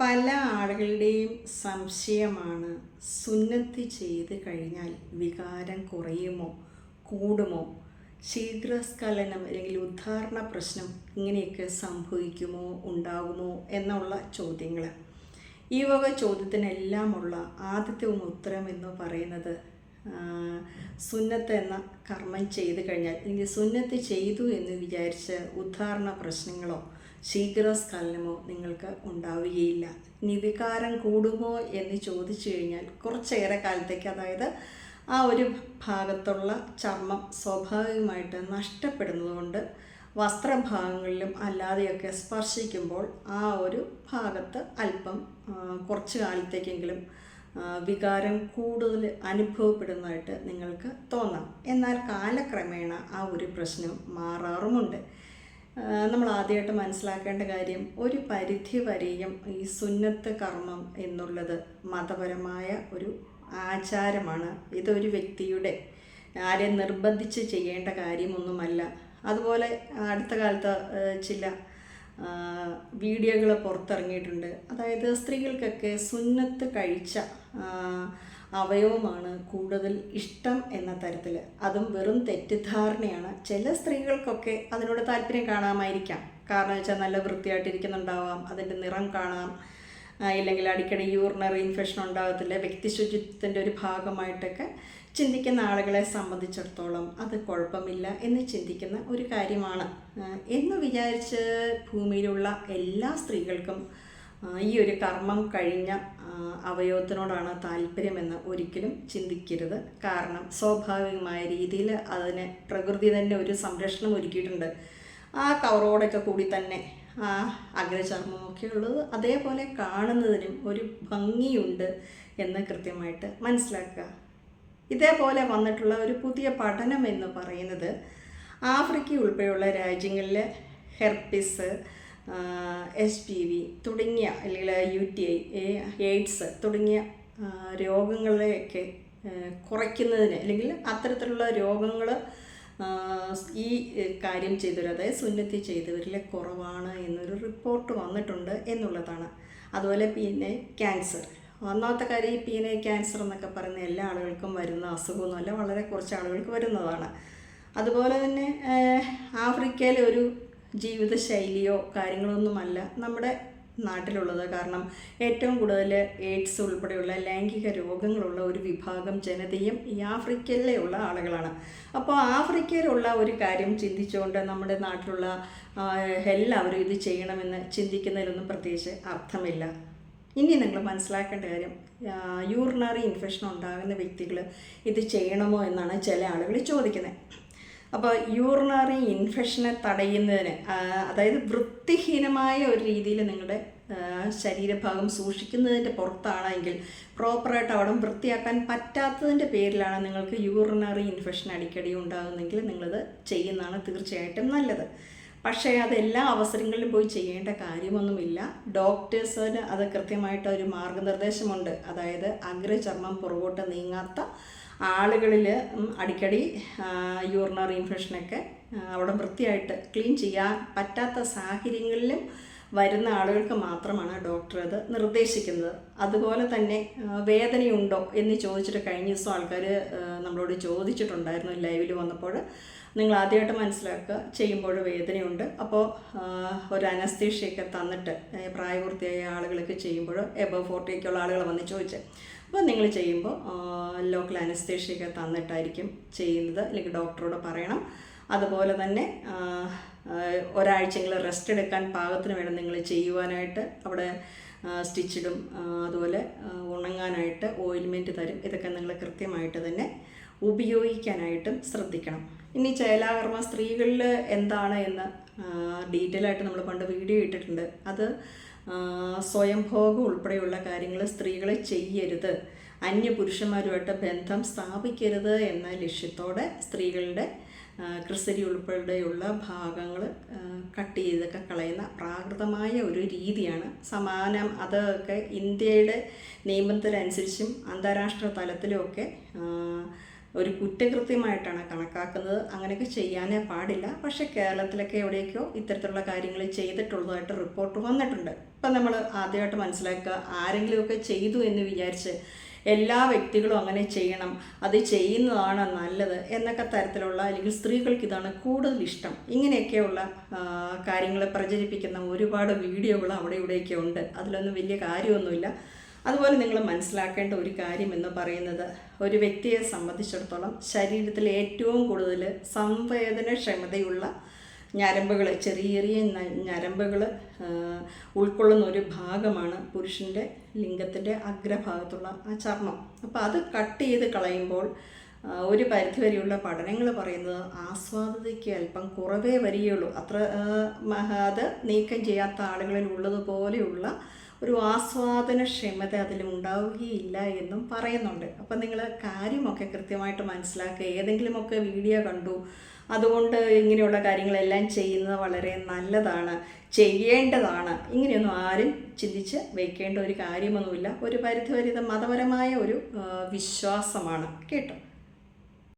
പല ആളുകളുടെയും സംശയമാണ് സുന്നത്ത് ചെയ്ത് കഴിഞ്ഞാൽ വികാരം കുറയുമോ കൂടുമോ? ശീഘ്രസ്ഖലനം അല്ലെങ്കിൽ ഉദ്ധാരണ പ്രശ്നം ഇങ്ങനെയൊക്കെ സംഭവിക്കുമോ ഉണ്ടാകുമോ എന്നുള്ള ചോദ്യങ്ങൾ. ഈ വക ചോദ്യത്തിനെല്ലാമുള്ള ആദ്യത്തെ ഉത്തരം എന്ന് പറയുന്നത് സുന്നത്ത് എന്ന കർമ്മം ചെയ്തു കഴിഞ്ഞാൽ ഇനി സുന്നത്ത് ചെയ്തു എന്ന് വിചാരിച്ച് ഉദ്ധാരണ പ്രശ്നങ്ങളോ ശീഘ്രസ്ഖലനമോ നിങ്ങൾക്ക് ഉണ്ടാവുകയില്ല. ഇനി വികാരം കൂടുമോ എന്ന് ചോദിച്ചു കഴിഞ്ഞാൽ കുറച്ചേറെ കാലത്തേക്ക് അതായത് ആ ഒരു ഭാഗത്തുള്ള ചർമ്മം സ്വാഭാവികമായിട്ട് നഷ്ടപ്പെടുന്നതുകൊണ്ട് വസ്ത്രഭാഗങ്ങളിലും അല്ലാതെയൊക്കെ സ്പർശിക്കുമ്പോൾ ആ ഒരു ഭാഗത്ത് അല്പം കുറച്ച് കാലത്തേക്കെങ്കിലും വികാരം കൂടുതൽ അനുഭവപ്പെടുന്നതായിട്ട് നിങ്ങൾക്ക് തോന്നാം. എന്നാൽ കാലക്രമേണ ആ ഒരു പ്രശ്നം മാറാറുമുണ്ട്. നമ്മൾ ആദ്യമായിട്ട് മനസ്സിലാക്കേണ്ട കാര്യം ഒരു പരിധി വരെയും ഈ സുന്നത്ത് കർമ്മം എന്നുള്ളത് മതപരമായ ഒരു ആചാരമാണ്. ഇതൊരു വ്യക്തിയുടെ ആരെ നിർബന്ധിച്ച് ചെയ്യേണ്ട കാര്യമൊന്നുമല്ല. അതുപോലെ അടുത്ത കാലത്ത് ചില വീഡിയോകൾ പുറത്തിറങ്ങിയിട്ടുണ്ട്. അതായത് സ്ത്രീകൾക്കൊക്കെ സുന്നത്ത് കഴിച്ച അവയവമാണ് കൂടുതൽ ഇഷ്ടം എന്ന തരത്തിൽ അതും വെറും തെറ്റിദ്ധാരണയാണ്. ചില സ്ത്രീകൾക്കൊക്കെ അതിനോട് താല്പര്യം കാണാമായിരിക്കാം. കാരണം വെച്ചാൽ നല്ല വൃത്തിയായിട്ടിരിക്കുന്നുണ്ടാവാം അതിന്റെ നിറം കാണാം ഇല്ലെങ്കിൽ അടിക്കടി യൂറിനറി ഇൻഫെക്ഷൻ ഉണ്ടാകത്തില്ല വ്യക്തി ശുചിത്വത്തിന്റെ ഒരു ഭാഗമായിട്ടൊക്കെ ചിന്തിക്കുന്ന ആളുകളെ സംബന്ധിച്ചിടത്തോളം അത് കുഴപ്പമില്ല എന്ന് ചിന്തിക്കുന്ന ഒരു കാര്യമാണ്. എന്ന് വിചാരിച്ച് ഭൂമിയിലുള്ള എല്ലാ സ്ത്രീകൾക്കും ഈ ഒരു കർമ്മം കഴിഞ്ഞ അവയവത്തിനോടാണ് താല്പര്യമെന്ന് ഒരിക്കലും ചിന്തിക്കരുത്. കാരണം സ്വാഭാവികമായ രീതിയിൽ അതിന് പ്രകൃതി തന്നെ ഒരു സംരക്ഷണം ഒരുക്കിയിട്ടുണ്ട്. ആ കവറോടൊക്കെ കൂടി തന്നെ ആ അഗ്രചർമ്മമൊക്കെ ഉള്ളത് അതേപോലെ കാണുന്നതിനും ഒരു ഭംഗിയുണ്ട് എന്ന് കൃത്യമായിട്ട് മനസ്സിലാക്കുക. ഇതേപോലെ വന്നിട്ടുള്ള ഒരു പുതിയ പഠനം എന്ന് പറയുന്നത് ആഫ്രിക്ക ഉൾപ്പെടെയുള്ള രാജ്യങ്ങളിലെ ഹെർപ്പിസ് എച്ച് പി വി തുടങ്ങിയ അല്ലെങ്കിൽ യു ടി ഐ എയ്ഡ്സ് തുടങ്ങിയ രോഗങ്ങളെയൊക്കെ കുറയ്ക്കുന്നതിന് അല്ലെങ്കിൽ അത്തരത്തിലുള്ള രോഗങ്ങൾ ഈ കാര്യം ചെയ്തവർ അതായത് സുന്നത്തി ചെയ്തവരിൽ കുറവാണ് എന്നൊരു റിപ്പോർട്ട് വന്നിട്ടുണ്ട് എന്നുള്ളതാണ്. അതുപോലെ പിന്നെ ക്യാൻസർ. ഒന്നാമത്തെ കാര്യം ഈ പീനെ ക്യാൻസർ എന്നൊക്കെ പറയുന്ന എല്ലാ ആളുകൾക്കും വരുന്ന അസുഖമൊന്നുമല്ല വളരെ കുറച്ച് ആളുകൾക്ക് വരുന്നതാണ്. അതുപോലെ തന്നെ ആഫ്രിക്കയിലെ ഒരു ജീവിതശൈലിയോ കാര്യങ്ങളൊന്നുമല്ല നമ്മുടെ നാട്ടിലുള്ളത്. കാരണം ഏറ്റവും കൂടുതൽ എയ്ഡ്സ് ഉൾപ്പെടെയുള്ള ലൈംഗിക രോഗങ്ങളുള്ള ഒരു വിഭാഗം ജനതയും ഈ ആഫ്രിക്കയിലുള്ള ആളുകളാണ്. അപ്പോൾ ആഫ്രിക്കയിലുള്ള ഒരു കാര്യം ചിന്തിച്ചുകൊണ്ട് നമ്മുടെ നാട്ടിലുള്ള എല്ലാവരും ഇത് ചെയ്യണമെന്ന് ചിന്തിക്കുന്നതിലൊന്നും പ്രത്യേകിച്ച് അർത്ഥമില്ല. ഇനി നിങ്ങൾ മനസ്സിലാക്കേണ്ട കാര്യം യൂറിനറി ഇൻഫെക്ഷൻ ഉണ്ടാകുന്ന വ്യക്തികൾ ഇത് ചെയ്യണമോ എന്നാണ് ചില ആളുകൾ ചോദിക്കുന്നത്. അപ്പോൾ യൂറിനറി ഇൻഫെക്ഷനെ തടയുന്നതിന് അതായത് വൃത്തിഹീനമായ ഒരു രീതിയിൽ നിങ്ങളുടെ ശരീരഭാഗം സൂക്ഷിക്കുന്നതിന്റെ പുറത്താണെങ്കിൽ പ്രോപ്പറായിട്ട് അവിടെ വൃത്തിയാക്കാൻ പറ്റാത്തതിന്റെ പേരിലാണ് നിങ്ങൾക്ക് യൂറിനറി ഇൻഫെക്ഷൻ അടിക്കടി ഉണ്ടാകുന്നെങ്കിൽ നിങ്ങളത് ചെയ്യുന്നതാണ് തീർച്ചയായിട്ടും നല്ലത്. പക്ഷേ അത് എല്ലാ അവസരങ്ങളിലും പോയി ചെയ്യേണ്ട കാര്യമൊന്നുമില്ല. ഡോക്ടേഴ്സിന് അത് കൃത്യമായിട്ട് ഒരു മാർഗനിർദ്ദേശമുണ്ട്. അതായത് അഗ്രചർമ്മം പുറകോട്ട് നീങ്ങാത്ത ആളുകളിൽ അടിക്കടി യൂറിനറി ഇൻഫെക്ഷനൊക്കെ അവിടെ വൃത്തിയായിട്ട് ക്ലീൻ ചെയ്യാൻ പറ്റാത്ത സാഹചര്യങ്ങളിലും വരുന്ന ആളുകൾക്ക് മാത്രമാണ് ഡോക്ടർ അത് നിർദ്ദേശിക്കുന്നത്. അതുപോലെ തന്നെ വേദനയുണ്ടോ എന്ന് ചോദിച്ചിട്ട് കഴിഞ്ഞ ദിവസം ആൾക്കാർ നമ്മളോട് ചോദിച്ചിട്ടുണ്ടായിരുന്നു ലൈവിൽ വന്നപ്പോൾ നിങ്ങൾ ആദ്യമായിട്ട് മനസ്സിലാക്കുക ചെയ്യുമ്പോൾ വേദനയുണ്ട്. അപ്പോൾ ഒരു അനസ്തീഷയൊക്കെ തന്നിട്ട് പ്രായപൂർത്തിയായ ആളുകളൊക്കെ ചെയ്യുമ്പോൾ എബവ് ഫോർട്ടിയൊക്കെയുള്ള ആളുകൾ വന്ന് ചോദിച്ചത് അപ്പോൾ നിങ്ങൾ ചെയ്യുമ്പോൾ ലോക്കൽ അനസ്തീഷയൊക്കെ തന്നിട്ടായിരിക്കും ചെയ്യുന്നത്. അല്ലെങ്കിൽ ഡോക്ടറോട് പറയണം. അതുപോലെ തന്നെ ഒരാഴ്ചയെങ്കിലും റെസ്റ്റ് എടുക്കാൻ പാകത്തിന് വേണം നിങ്ങൾ ചെയ്യുവാനായിട്ട്. അവിടെ സ്റ്റിച്ചിടും അതുപോലെ ഉണങ്ങാനായിട്ട് ഓയിൽമെന്റ് തരും. ഇതൊക്കെ നിങ്ങൾ കൃത്യമായിട്ട് തന്നെ ഉപയോഗിക്കാനായിട്ടും ശ്രദ്ധിക്കണം. ഇനി ചേലാകർമ്മ സ്ത്രീകളിൽ എന്താണ് എന്ന് ഡീറ്റെയിൽ ആയിട്ട് നമ്മൾ പണ്ട് വീഡിയോ ഇട്ടിട്ടുണ്ട്. അത് സ്വയംഭോഗം ഉൾപ്പെടെയുള്ള കാര്യങ്ങൾ സ്ത്രീകളെ ചെയ്യരുത്. അന്യ പുരുഷന്മാരുമായിട്ട് ബന്ധം സ്ഥാപിക്കരുത് എന്ന ലക്ഷ്യത്തോടെ സ്ത്രീകളുടെ ക്രിസരി ഉൾപ്പെടെയുള്ള ഭാഗങ്ങൾ കട്ട് ചെയ്തൊക്കെ കളയുന്ന പ്രാകൃതമായ ഒരു രീതിയാണ് സമാനം. അതൊക്കെ ഇന്ത്യയുടെ നിയമത്തിനനുസരിച്ചും അന്താരാഷ്ട്ര തലത്തിലുമൊക്കെ ഒരു കുറ്റകൃത്യമായിട്ടാണ് കണക്കാക്കുന്നത്. അങ്ങനെയൊക്കെ ചെയ്യാനേ പാടില്ല. പക്ഷേ കേരളത്തിലൊക്കെ എവിടെയൊക്കെയോ ഇത്തരത്തിലുള്ള കാര്യങ്ങൾ ചെയ്തിട്ടുള്ളതായിട്ട് റിപ്പോർട്ട് വന്നിട്ടുണ്ട്. ഇപ്പം നമ്മൾ ആദ്യമായിട്ട് മനസ്സിലാക്കുക ആരെങ്കിലുമൊക്കെ ചെയ്തു എന്ന് വിചാരിച്ച് എല്ലാ വ്യക്തികളും അങ്ങനെ ചെയ്യണം അത് ചെയ്യുന്നതാണ് നല്ലത് എന്നൊക്കെ തരത്തിലുള്ള അല്ലെങ്കിൽ സ്ത്രീകൾക്ക് ഇതാണ് കൂടുതൽ ഇഷ്ടം. ഇങ്ങനെയൊക്കെയുള്ള കാര്യങ്ങൾ പ്രചരിപ്പിക്കുന്ന ഒരുപാട് വീഡിയോകൾ അവിടെ ഇവിടെയൊക്കെ ഉണ്ട്. അതിലൊന്നും വലിയ കാര്യമൊന്നുമില്ല. അതുപോലെ നിങ്ങൾ മനസ്സിലാക്കേണ്ട ഒരു കാര്യം എന്ന് പറയുന്നത് ഒരു വ്യക്തിയെ സംബന്ധിച്ചിടത്തോളം ശരീരത്തിൽ ഏറ്റവും കൂടുതൽ സംവേദനക്ഷമതയുള്ള ഞരമ്പുകൾ ചെറിയ ചെറിയ ഞരമ്പുകൾ ഉൾക്കൊള്ളുന്ന ഒരു ഭാഗമാണ് പുരുഷന്റെ ലിംഗത്തിന്റെ അഗ്രഭാഗത്തുള്ള ആ ചർമ്മം. അപ്പോൾ അത് കട്ട് ചെയ്ത് കളയുമ്പോൾ ഒരു പരിധിവരെയുള്ള പഠനങ്ങൾ പറയുന്നത് ആസ്വാദതയ്ക്ക് അല്പം കുറവേ വരികയുള്ളൂ. അത്ര അത് നീക്കം ചെയ്യാത്ത ആളുകളിൽ ഉള്ളതുപോലെയുള്ള ഒരു ആസ്വാദനക്ഷമത അതിലും ഉണ്ടാവുകയില്ല എന്നും പറയുന്നുണ്ട്. അപ്പം നിങ്ങൾ കാര്യമൊക്കെ കൃത്യമായിട്ട് മനസ്സിലാക്കുക. ഏതെങ്കിലുമൊക്കെ വീഡിയോ കണ്ടു. അതുകൊണ്ട് ഇങ്ങനെയുള്ള കാര്യങ്ങളെല്ലാം ചെയ്യുന്നത് വളരെ നല്ലതാണ്. ചെയ്യേണ്ടതാണ്. ഇങ്ങനെയൊന്നും ആരും ചിന്തിച്ച് വയ്ക്കേണ്ട ഒരു കാര്യമൊന്നുമില്ല. ഒരു പരിധിവരെ ഇത് മതപരമായ ഒരു വിശ്വാസമാണ്. കേട്ടോ?